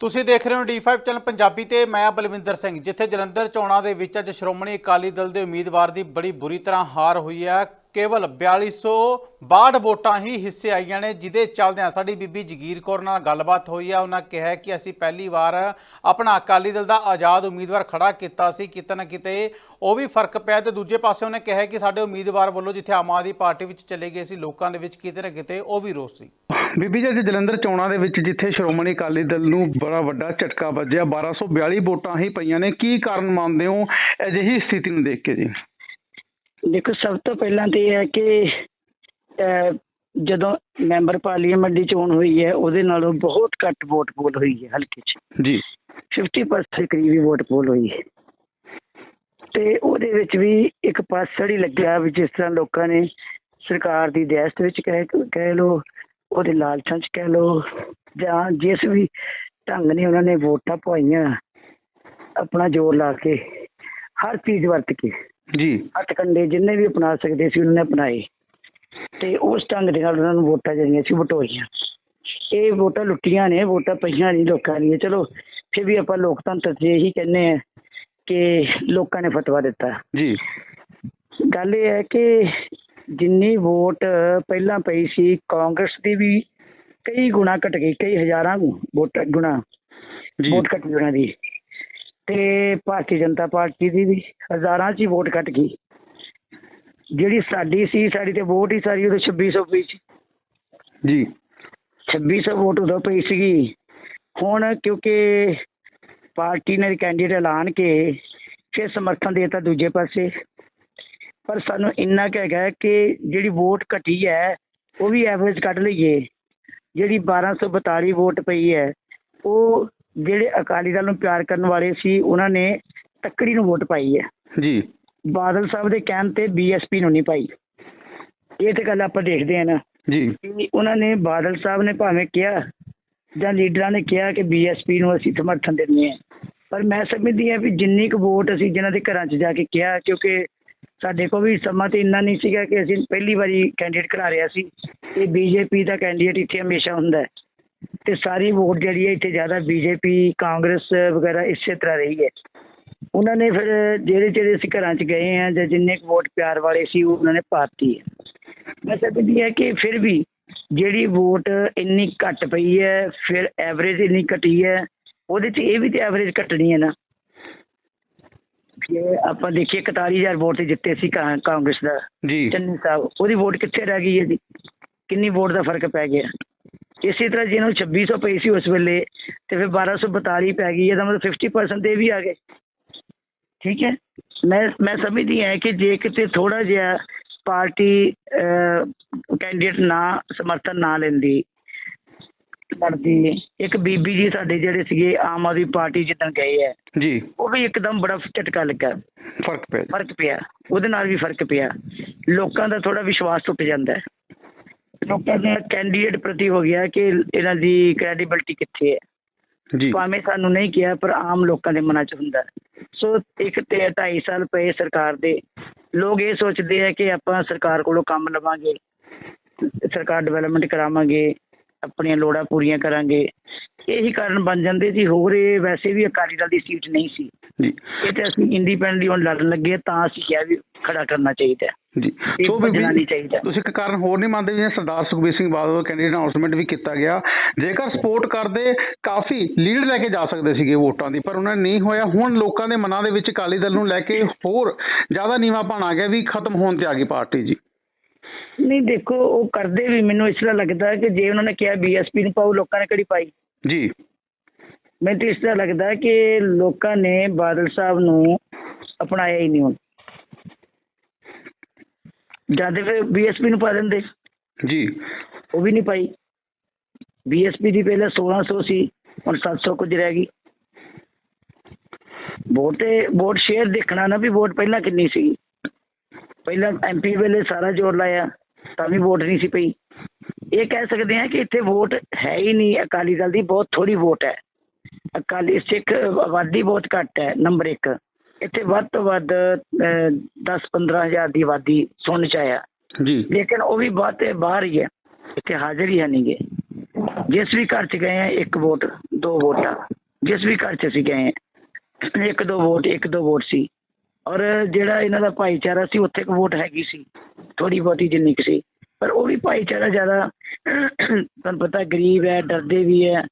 ਤੁਸੀਂ ਦੇਖ ਰਹੇ ਹੋ D5 ਚੈਨਲ ਪੰਜਾਬੀ ਤੇ ਮੈਂ ਬਲਵਿੰਦਰ ਸਿੰਘ, ਜਿੱਥੇ ਜਲੰਧਰ ਚੋਣਾਂ ਦੇ ਵਿੱਚ ਅੱਜ ਸ਼੍ਰੋਮਣੀ ਅਕਾਲੀ ਦਲ ਦੇ ਉਮੀਦਵਾਰ ਦੀ ਬੜੀ ਬੁਰੀ ਤਰ੍ਹਾਂ ਹਾਰ ਹੋਈ ਹੈ। ਕੇਵਲ 4262 ਵੋਟਾਂ ਹੀ ਹਿੱਸੇ ਆਈਆਂ ਨੇ, ਜਿਹਦੇ ਚੱਲਦਿਆਂ ਸਾਡੀ ਬੀਬੀ ਜਗੀਰ ਕੌਰ ਨਾਲ ਗੱਲਬਾਤ ਹੋਈ ਆ। ਉਹਨਾਂ ਕਿਹਾ ਕਿ ਅਸੀਂ ਪਹਿਲੀ ਵਾਰ ਆਪਣਾ ਅਕਾਲੀ ਦਲ ਦਾ ਆਜ਼ਾਦ ਉਮੀਦਵਾਰ ਖੜਾ ਕੀਤਾ ਸੀ, ਕਿਤੇ ਨਾ ਕਿਤੇ ਉਹ ਵੀ ਫ਼ਰਕ ਪਿਆ। ਤੇ ਦੂਜੇ ਪਾਸੇ ਉਹਨੇ ਕਿਹਾ ਕਿ ਸਾਡੇ ਉਮੀਦਵਾਰ ਵੱਲੋਂ ਜਿੱਥੇ ਆਮ ਆਦਮੀ ਪਾਰਟੀ ਵਿੱਚ ਚਲੇ ਗਏ ਸੀ, ਲੋਕਾਂ ਦੇ ਵਿੱਚ ਕਿਤੇ ਨਾ ਕਿਤੇ ਉਹ ਵੀ ਰੋਸ ਸੀ। ਬੀਬੀ ਜੀ ਜਲੰਧਰ ਚੋਣਾਂ ਦੇ ਵਿੱਚ ਜਿੱਥੇ ਸ਼੍ਰੋਮਣੀ ਅਕਾਲੀ ਦਲ ਨੂੰ ਬੜਾ ਵੱਡਾ ਝਟਕਾ ਵੱਜਿਆ 1242 ਵੋਟਾਂ ਹੀ ਪਈਆਂ ਨੇ ਕੀ ਕਾਰਨ ਮੰਨਦੇ ਹੋ ਅਜਿਹੀ ਸਥਿਤੀ ਨੂੰ ਦੇਖ ਕੇ ਜੀ? ਦੇਖੋ ਸਭ ਤੋਂ ਪਹਿਲਾਂ ਤੇ ਇਹ ਹੈ ਕਿ ਜਦੋਂ ਮੈਂਬਰ ਪਾਰਲੀਮੈਂਟ ਦੀ ਚੋਣ ਹੋਈ ਹੈ ਉਹਦੇ ਨਾਲੋਂ ਬਹੁਤ ਘੱਟ ਵੋਟ ਪੋਲ ਹੋਈ ਹੈ ਹਲਕੇ 'ਚ। ਜੀ। 50% ਦੇ ਕਰੀਬ ਹੀ ਵੋਟ ਪੋਲ ਹੋਈ ਹੈ। ਤੇ ਉਹਦੇ ਵਿੱਚ ਵੀ ਇੱਕ ਪਾਸੜ ਹੀ ਲੱਗਿਆ ਵੀ ਜਿਸ ਤਰ੍ਹਾਂ ਲੋਕਾਂ ਨੇ ਸਰਕਾਰ ਦੀ ਦਹਿਸ਼ਤ ਵਿੱਚ ਕਹਿ ਕਹਿ ਲੋ ਉਹਦੇ ਲਾਲਚਾਂ 'ਚ ਕਹਿ ਲੋ ਜਾਂ ਜਿਸ ਵੀ ਢੰਗ ਨੇ ਉਹਨਾਂ ਨੇ ਵੋਟਾਂ ਪਵਾਈਆਂ ਆਪਣਾ ਜ਼ੋਰ ਲਾ ਕੇ ਹਰ ਚੀਜ਼ ਵਰਤ ਕੇ ਜੀ। ਹੱਥ ਕੰਡੇ ਜਿੰਨੇ ਵੀ ਅਪਣਾ ਸਕਦੇ ਸੀ ਉਹਨਾਂ ਨੇ ਅਪਣਾਏ ਤੇ ਉਸ ਢੰਗ ਦੇ ਨਾਲ ਉਹਨਾਂ ਨੂੰ ਵੋਟਾਂ ਜਿਹੜੀਆਂ ਸੀ ਵਟੋਈਆਂ। ਇਹ ਵੋਟਾਂ ਲੁੱਟੀਆਂ ਨੇ ਵੋਟਾਂ ਪਈਆਂ ਨਹੀਂ ਲੋਕਾਂ ਦੀਆਂ। ਚਲੋ ਫਿਰ ਵੀ ਆਪਾਂ ਲੋਕਤੰਤਰ 'ਚ ਇਹੀ ਕਹਿੰਦੇ ਆ ਕਿ ਲੋਕਾਂ ਨੇ ਫਤਵਾ ਦਿੱਤਾ। ਜੀ। ਗੱਲ ਇਹ ਹੈ ਕਿ ਜਿੰਨੀ ਵੋਟ ਪਹਿਲਾਂ ਪਈ ਸੀ ਕਾਂਗਰਸ ਦੀ ਵੀ ਕਈ ਗੁਣਾ ਘਟ ਗਈ ਕਈ ਹਜ਼ਾਰਾਂ ਵੋਟ ਗੁਣਾ ਵੋਟ ਘਟੀ ਉਹਨਾਂ ਦੀ। ਤੇ ਭਾਰਤੀ ਜਨਤਾ ਪਾਰਟੀ ਦੀ ਵੀ ਹਜ਼ਾਰਾਂ 'ਚ ਵੋਟ ਘਟ ਗਈ। ਜਿਹੜੀ ਸਾਡੀ ਸੀ ਸਾਡੀ ਤੇ ਵੋਟ ਹੀ ਸਾਰੀ ਉਹਦੇ 2600 ਪਈ ਸੀ। ਜੀ। 2600 ਵੋਟ ਉਦੋਂ ਪਈ ਸੀਗੀ। ਹੁਣ ਕਿਉਂਕਿ ਪਾਰਟੀ ਨੇ ਕੈਂਡੀਡੇਟ ਐਲਾਨ ਕੇ ਫਿਰ ਸਮਰਥਨ ਦੇਤਾ ਦੂਜੇ ਪਾਸੇ। ਪਰ ਸਾਨੂੰ ਇੰਨਾ ਕੁ ਹੈਗਾ ਕਿ ਜਿਹੜੀ ਵੋਟ ਘਟੀ ਹੈ ਉਹ ਵੀ ਐਵਰੇਜ ਕੱਢ ਲਈਏ। ਜਿਹੜੀ 1242 ਵੋਟ ਪਈ ਹੈ ਉਹ ਜਿਹੜੇ ਅਕਾਲੀ ਦਲ ਨੂੰ ਪਿਆਰ ਕਰਨ ਵਾਲੇ ਸੀ ਉਹਨਾਂ ਨੇ ਤੱਕੜੀ ਨੂੰ ਵੋਟ ਪਾਈ ਹੈ। ਜੀ। ਬਾਦਲ ਸਾਹਿਬ ਦੇ ਕਹਿਣ ਤੇ ਬੀਐਸਪੀ ਨੂੰ ਨਹੀਂ ਪਾਈ। ਇਹ ਤੇ ਗੱਲ ਆਪਾਂ ਦੇਖਦੇ ਆ ਨਾ। ਜੀ। ਉਹਨਾਂ ਨੇ ਬਾਦਲ ਸਾਹਿਬ ਨੇ ਭਾਵੇਂ ਕਿਹਾ ਜਾਂ ਲੀਡਰਾਂ ਨੇ ਕਿਹਾ ਕਿ ਬੀਐਸਪੀ ਨੂੰ ਅਸੀਂ ਸਮਰਥਨ ਦਿੰਦੇ ਹਾਂ। ਪਰ ਮੈਂ ਸਮਝਦੀ ਹਾਂ ਵੀ ਜਿੰਨੀ ਕੁ ਵੋਟ ਅਸੀਂ ਜਿਨ੍ਹਾਂ ਦੇ ਘਰਾਂ 'ਚ ਜਾ ਕੇ ਕਿਹਾ ਕਿਉਂਕਿ ਸਾਡੇ ਕੋਲ ਵੀ ਸਮਾਂ ਤੇ ਇੰਨਾ ਨਹੀਂ ਸੀਗਾ ਕਿ ਅਸੀਂ ਪਹਿਲੀ ਵਾਰੀ ਕੈਂਡੀਡੇਟ ਕਰਾ ਰਿਹਾ ਸੀ। ਇਹ ਬੀਜੇਪੀ ਦਾ ਕੈਂਡੀਡੇਟ ਇੱਥੇ ਹਮੇਸ਼ਾ ਹੁੰਦਾ ਹੈ। ਤੇ ਸਾਰੀ ਵੋਟ ਜਿਹੜੀ ਹੈ, ਇੱਥੇ ਜ਼ਿਆਦਾ ਬੀਜੇਪੀ ਕਾਂਗਰਸ ਵਗੈਰਾ ਇਸੇ ਤਰ੍ਹਾਂ ਰਹੀ ਹੈ। ਉਹਨਾਂ ਨੇ ਫਿਰ ਜਿਹੜੇ ਜਿਹੜੇ ਅਸੀਂ ਘਰਾਂ 'ਚ ਗਏ ਆ ਜਾਂ ਜਿੰਨੇ ਕੁ ਵੋਟ ਪਿਆਰ ਵਾਲੇ ਸੀ, ਉਹਨਾਂ ਨੇ ਪਾਤੀ ਹੈ। ਮੈਂ ਸਮਝਦੀ ਹੈ ਕਿ ਫਿਰ ਵੀ ਜਿਹੜੀ ਵੋਟ ਇੰਨੀ ਘੱਟ ਪਈ ਹੈ, ਫਿਰ ਐਵਰੇਜ ਇੰਨੀ ਘਟੀ ਹੈ, ਉਹਦੇ 'ਚ ਇਹ ਵੀ ਤੇ ਐਵਰੇਜ ਘਟਣੀ ਹੈ ਨਾ। ਜੇ ਆਪਾਂ ਦੇਖੀਏ 41000 ਵੋਟ ਤੇ ਜਿੱਤੇ ਸੀ ਕਾਂਗਰਸ ਦਾ ਜੀ। ਚੰਨੀ ਸਾਹਿਬ ਉਹਦੀ ਵੋਟ ਕਿੱਥੇ ਰਹਿ ਗਈ ਹੈ ਜੀ ਕਿੰਨੀ ਵੋਟ ਦਾ ਫ਼ਰਕ ਪੈ ਗਿਆ? ਇਸੇ ਤਰ੍ਹਾਂ ਜਿਹਨੂੰ 2600 ਪਈ ਸੀ ਉਸ ਵੇਲੇ ਤੇ ਫਿਰ 1242 ਪੈ ਗਈ ਇਹਦਾ ਮਤਲਬ 50% ਤੇ ਇਹ ਵੀ ਆ ਗਏ। ਠੀਕ ਹੈ? ਮੈਂ ਮੈਂ ਸਮਝਦੀ ਹਾਂ ਕਿ ਜੇ ਕਿਤੇ ਥੋੜਾ ਜਿਹਾ ਪਾਰਟੀ ਕੈਂਡੀਡੇਟ ਨਾ ਸਮਰਥਨ ਨਾ ਲੈਂਦੀ ਲੜਦੀ ਇੱਕ ਬੀਬੀ ਜੀ ਸਾਡੇ ਜਿਹੜੇ ਸੀਗੇ ਆਮ ਆਦਮੀ ਪਾਰਟੀ ਜਿੱਦਣ ਗਏ ਹੈ ਜੀ। ਉਹ ਵੀ ਇੱਕਦਮ ਬੜਾ ਝਟਕਾ ਲੱਗਾ ਫ਼ਰਕ ਪਿਆ। ਫ਼ਰਕ ਪਿਆ। ਉਹਦੇ ਨਾਲ ਵੀ ਫ਼ਰਕ ਪਿਆ। ਲੋਕਾਂ ਦਾ ਥੋੜਾ ਵਿਸ਼ਵਾਸ ਟੁੱਟ ਜਾਂਦਾ ਹੈ ਲੋਕਾਂ ਦਾ ਕੈਂਡੀਡੇਟ ਪ੍ਰਤੀ ਹੋ ਗਿਆ ਕਿ ਇਹਨਾਂ ਦੀ ਕ੍ਰੈਡੀਬਿਲਟੀ ਕਿੱਥੇ ਹੈ ਜੀ। ਭਾਵੇਂ ਸਾਨੂੰ ਨਹੀਂ ਕਿਹਾ ਪਰ ਆਮ ਲੋਕਾਂ ਦੇ ਮਨਾਂ 'ਚ ਹੁੰਦਾ ਹੈ। ਸੋ ਇੱਕ ਤੇ 2.5 ਸਾਲ ਪਏ ਸਰਕਾਰ ਦੇ। ਲੋਕ ਇਹ ਸੋਚਦੇ ਆ ਕਿ ਆਪਾਂ ਸਰਕਾਰ ਕੋਲੋਂ ਕੰਮ ਲਵਾਂਗੇ ਸਰਕਾਰ ਡਿਵੈਲਪਮੈਂਟ ਕਰਾਵਾਂਗੇ। ਆਪਣੀਆਂ ਲੋੜਾਂ ਪੂਰੀਆਂ ਕਰਾਂਗੇ। ਇਹੀ ਕਾਰਨ ਬਣ ਜਾਂਦੇ ਸੀ। ਹੋਰ ਇਹ ਵੈਸੇ ਵੀ ਅਕਾਲੀ ਦਲ ਦੀ ਸੀਟ ਨਹੀਂ ਸੀ। ਜੀ। ਇਹ ਤੇ ਅਸੀਂ ਇੰਡੀਪੈਂਡੈਂਟਲੀ ਹੁਣ ਲੜਨ ਲੱਗੇ ਤਾਂ ਅਸੀਂ ਕਿਹਾ ਵੀ ਖੜਾ ਕਰਨਾ ਚਾਹੀਦਾ। ਜੀ। ਸੋ ਚਾਹੀਦਾ। ਤੁਸੀਂ ਇੱਕ ਕਾਰਨ ਹੋਰ ਨਹੀਂ ਮੰਨਦੇ ਜਿਵੇਂ ਸਰਦਾਰ ਸੁਖਬੀਰ ਸਿੰਘ ਬਾਦਲ ਕੈਂਡੀਡੇਟ ਅਨਾਉਂਸਮੈਂਟ ਵੀ ਕੀਤਾ ਗਿਆ। ਜੇਕਰ ਸਪੋਰਟ ਕਰਦੇ ਕਾਫੀ ਲੀਡ ਲੈ ਕੇ ਜਾ ਸਕਦੇ ਸੀਗੇ ਵੋਟਾਂ ਦੀ ਪਰ ਉਹਨਾਂ ਨੇ ਨਹੀਂ ਹੋਇਆ। ਹੁਣ ਲੋਕਾਂ ਦੇ ਮਨਾਂ ਦੇ ਵਿੱਚ ਅਕਾਲੀ ਦਲ ਨੂੰ ਲੈ ਕੇ ਹੋਰ ਜ਼ਿਆਦਾ ਨੀਵਾ ਪਾਣ ਆ ਗਿਆ ਵੀ ਖਤਮ ਹੋਣ ਤੇ ਆ ਗਈ ਪਾਰਟੀ ਜੀ। ਨਹੀਂ ਦੇਖੋ ਉਹ ਕਰਦੇ ਵੀ ਮੈਨੂੰ ਇਸ ਤਰ੍ਹਾਂ ਲੱਗਦਾ ਕਿ ਜੇ ਉਹਨਾਂ ਨੇ ਕਿਹਾ ਬੀਐਸਪੀ ਨੂੰ ਪਾਓ ਲੋਕਾਂ ਨੇ ਕਿਹੜੀ ਪਾਈ? ਜੀ। ਮੈਨੂੰ ਤਾਂ ਇਸ ਤਰ੍ਹਾਂ ਲੱਗਦਾ ਕਿ ਲੋਕਾਂ ਨੇ ਬਾਦਲ ਸਾਹਿਬ ਨੂੰ ਅਪਣਾਇਆ ਹੀ ਨਹੀਂ ਹੁਣ। ਜਦ ਫਿਰ ਬੀਐਸਪੀ ਨੂੰ ਪਾ ਦਿੰਦੇ। ਜੀ। ਉਹ ਵੀ ਨਹੀਂ ਪਾਈ। ਬੀਐਸਪੀ ਦੀ ਪਹਿਲਾਂ 1600 ਸੀ ਹੁਣ 700 ਕੁਝ ਰਹਿ ਗਈ। ਵੋਟ ਤੇ ਵੋਟ ਸ਼ੇਅਰ ਦੇਖਣਾ ਨਾ ਵੀ ਵੋਟ ਪਹਿਲਾਂ ਕਿੰਨੀ ਸੀ। ਪਹਿਲਾਂ ਐਮਪੀ ਵੇਲੇ ਸਾਰਾ ਜ਼ੋਰ ਲਾਇਆ। ਤਾਂ ਵੀ ਵੋਟ ਨਹੀਂ ਸੀ ਪਈ। ਇਹ ਕਹਿ ਸਕਦੇ ਹਾਂ ਕਿ ਇੱਥੇ ਵੋਟ ਹੈ ਹੀ ਨਹੀਂ ਅਕਾਲੀ ਦਲ ਦੀ ਬਹੁਤ ਥੋੜੀ ਵੋਟ ਹੈ। ਅਕਾਲੀ ਸਿੱਖ ਆਬਾਦੀ ਬਹੁਤ ਘੱਟ ਹੈ ਨੰਬਰ 1 ਇੱਥੇ ਵੱਧ ਤੋਂ ਵੱਧ 10-15 ਹਜ਼ਾਰ ਦੀ ਆਬਾਦੀ ਸੁਣਨ ਚ ਆਇਆ। ਜੀ। ਲੇਕਿਨ ਉਹ ਵੀ ਬਾਤ ਬਾਹਰ ਹੀ ਹੈ। ਇੱਥੇ ਹਾਜ਼ਰ ਹੀ ਨਹੀਂਗੇ ਜਿਸ ਵੀ ਘਰ 'ਚ ਗਏ ਆ ਇੱਕ ਵੋਟ ਦੋ ਵੋਟਾਂ। ਜਿਸ ਵੀ ਘਰ 'ਚ ਅਸੀਂ ਗਏ ਇੱਕ ਦੋ ਵੋਟ ਇੱਕ ਦੋ ਵੋਟ ਸੀ। ਔਰ ਜਿਹੜਾ ਇਹਨਾਂ ਦਾ ਭਾਈਚਾਰਾ ਸੀ ਉੱਥੇ ਇੱਕ ਵੋਟ ਹੈਗੀ ਸੀ। ਥੋੜੀ ਬਹੁਤੀ ਜਿੰਨੀ ਕੁ ਸੀ ਪਰ ਉਹ ਵੀ ਭਾਈਚਾਰਾ ਜ਼ਿਆਦਾ ਤੁਹਾਨੂੰ ਪਤਾ ਗਰੀਬ ਹੈ ਡਰਦੇ ਵੀ ਹੈ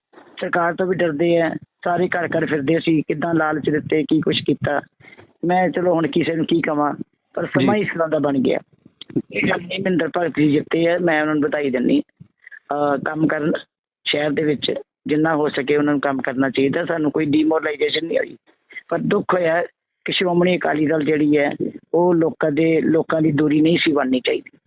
ਸਰਕਾਰ ਤੋਂ ਵੀ ਡਰਦੇ ਹੈ ਸਾਰੇ ਘਰ ਘਰ ਫਿਰਦੇ ਸੀ ਕਿਦਾਂ ਲਾਲਚ ਦਿੱਤੇ ਕੀ ਕੁਛ ਕੀਤਾ। ਮੈਂ ਚਲੋ ਹੁਣ ਕਿਸੇ ਨੂੰ ਕੀ ਕਵਾਂ ਪਰ ਸਮਾਂ ਹੀ ਇਸ ਤਰ੍ਹਾਂ ਦਾ ਬਣ ਗਿਆ। ਇਹ ਗੱਲ ਨਹੀਂ ਮਹਿੰਦਰ ਭਗਤ ਜੀ ਜਿੱਤੇ ਹੈ ਮੈਂ ਉਹਨਾਂ ਨੂੰ ਦਿੰਦੀ ਅਹ ਕੰਮ ਕਰਨ ਸ਼ਹਿਰ ਦੇ ਵਿੱਚ ਜਿੰਨਾ ਹੋ ਸਕੇ ਉਹਨਾਂ ਨੂੰ ਕੰਮ ਕਰਨਾ ਚਾਹੀਦਾ ਸਾਨੂੰ ਕੋਈ ਡੀਮੋਰਲਾਈਜੇਸ਼ਨ ਨਹੀਂ ਹੋਈ। ਪਰ ਦੁੱਖ ਹੋਇਆ ਕਿ ਸ਼੍ਰੋਮਣੀ ਅਕਾਲੀ ਦਲ ਜਿਹੜੀ ਹੈ ਉਹ ਲੋਕਾਂ ਦੇ ਲੋਕਾਂ ਦੀ ਦੂਰੀ ਨਹੀਂ ਸੀ ਬਣਨੀ ਚਾਹੀਦੀ।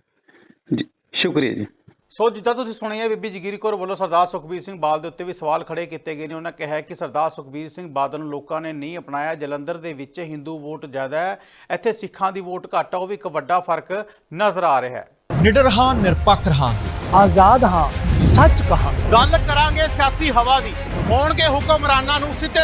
ਜੀ ਸ਼ੁਕਰੀਆ ਜੀ। ਸੋ ਜਿੱਦਾਂ ਤੁਸੀਂ ਸੁਣਿਆ ਬੀਬੀ ਜਗੀਰ ਕੌਰ ਵੱਲੋਂ ਸਰਦਾਰ ਸੁਖਬੀਰ ਸਿੰਘ ਬਾਦਲ ਦੇ ਉੱਤੇ ਵੀ ਸਵਾਲ ਖੜੇ ਕੀਤੇ ਗਏ ਨੇ। ਉਹਨਾਂ ਕਿਹਾ ਹੈ ਕਿ ਸਰਦਾਰ ਸੁਖਬੀਰ ਸਿੰਘ ਬਾਦਲ ਨੂੰ ਲੋਕਾਂ ਨੇ ਨਹੀਂ ਅਪਣਾਇਆ। ਜਲੰਧਰ ਦੇ ਵਿੱਚ ਹਿੰਦੂ ਵੋਟ ਜ਼ਿਆਦਾ ਹੈ। ਇੱਥੇ ਸਿੱਖਾਂ ਦੀ ਵੋਟ ਘੱਟ ਆ ਉਹ ਵੀ ਇੱਕ ਵੱਡਾ ਫ਼ਰਕ ਨਜ਼ਰ ਆ ਰਿਹਾ ਹੈ। ਨਿਡਰ ਹਾਂ ਨਿਰਪੱਖ ਰਹਾਂਗੇ। ਆਜ਼ਾਦ ਹਾਂ ਸੱਚ ਕਹਾਂਗੇ। ਗੱਲ ਕਰਾਂਗੇ ਸਿਆਸੀ ਹਵਾ ਦੀ। ਹੋਣਗੇ ਹੁਕਮਰਾਨਾਂ ਨੂੰ ਸਿੱਧੇ